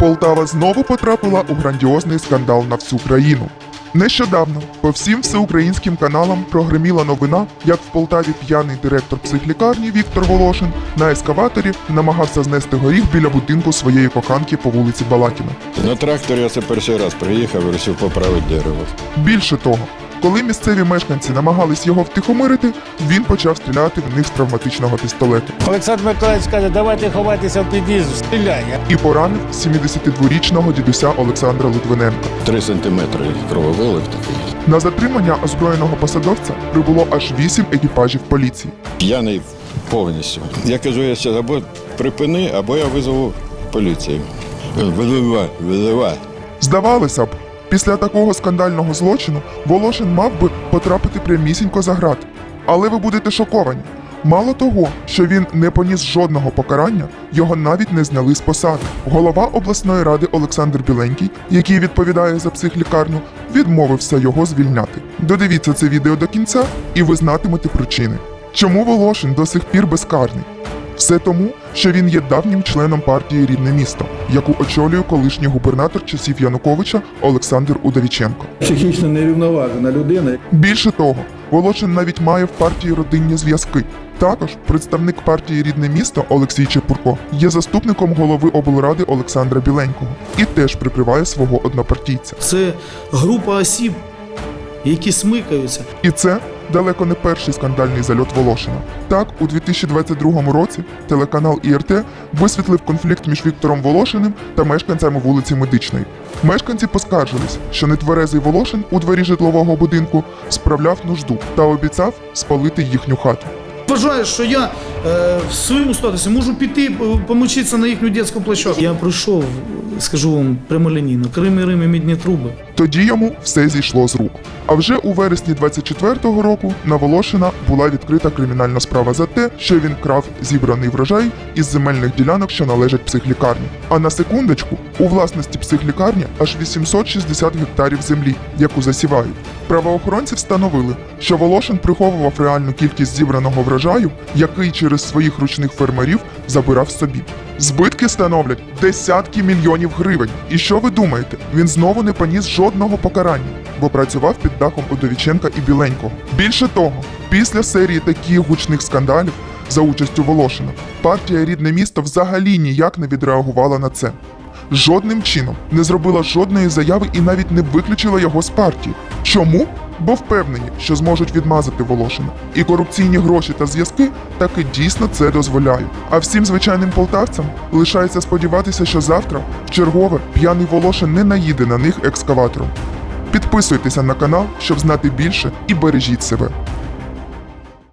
Полтава знову потрапила у грандіозний скандал на всю країну. Нещодавно по всім всеукраїнським каналам прогреміла новина, як в Полтаві п'яний директор психлікарні Віктор Волошин на ескаваторі намагався знести горіх біля будинку своєї коханки по вулиці Балакіна. На тракторі я це перший раз приїхав і вирішив поправити дерево. Більше того, коли місцеві мешканці намагались його втихомирити, він почав стріляти в них з травматичного пістолета Олександр Миколаївич каже, давайте ховайтеся в під'їзд, стріляє. і поранив 72-річного дідуся Олександра Литвиненка. Три сантиметри крововилив такий. На затримання озброєного посадовця прибуло аж вісім екіпажів поліції. П'яний повністю. Я кажу, я ще або припини, або я визову поліцію. Визивай, визивай. Здавалося б, після такого скандального злочину Волошин мав би потрапити прямісінько за грати. Але ви будете шоковані. Мало того, що він не поніс жодного покарання, його навіть не зняли з посади. Голова обласної ради Олександр Біленький, який відповідає за психлікарню, відмовився його звільняти. Додивіться це відео до кінця, і ви знатимете причини. Чому Волошин до сих пір безкарний? Все тому, що він є давнім членом партії Рідне місто, яку очолює колишній губернатор часів Януковича Олександр Удовіченко. психічно нерівноважена людина. Більше того, Волошин навіть має в партії родинні зв'язки. Також представник партії Рідне місто Олексій Чепурко є заступником голови облради Олександра Біленького і теж прикриває свого однопартійця. Це група осіб, які смикаються. І це далеко не перший скандальний зальот Волошина. Так, у 2022 році телеканал ІРТ висвітлив конфлікт між Віктором Волошиним та мешканцями вулиці Медичної. Мешканці поскаржились, що нетверезий Волошин у дворі житлового будинку справляв нужду та обіцяв спалити їхню хату. Вважаю, що я е, в своєму статусі можу піти е, помочитися на їхню дитячу площадку. Я пройшов, скажу вам прямолінійно, Крим і Рим і мідні труби. Тоді йому все зійшло з рук. А вже у вересні 24-го року на Волошина була відкрита кримінальна справа за те, що він крав зібраний врожай із земельних ділянок, що належать психлікарні. А на секундочку, у власності психлікарні аж 860 гектарів землі, яку засівають. Правоохоронці встановили, що Волошин приховував реальну кількість зібраного врожаю, який через своїх ручних фермерів забирав собі. Збитки становлять десятки мільйонів гривень. І що ви думаєте? Він знову не поніс жодного покарання, бо працював під дахом Удовіченка і Біленького. Більше того, після серії таких гучних скандалів за участю Волошина, партія рідне місто взагалі ніяк не відреагувала на це. Жодним чином не зробила жодної заяви і навіть не виключила його з партії. Чому? Бо впевнені, що зможуть відмазати Волошина. І корупційні гроші та зв'язки таки дійсно це дозволяють. А всім звичайним полтавцям лишається сподіватися, що завтра в чергове п'яний Волошин не наїде на них екскаватором. Підписуйтеся на канал, щоб знати більше і бережіть себе.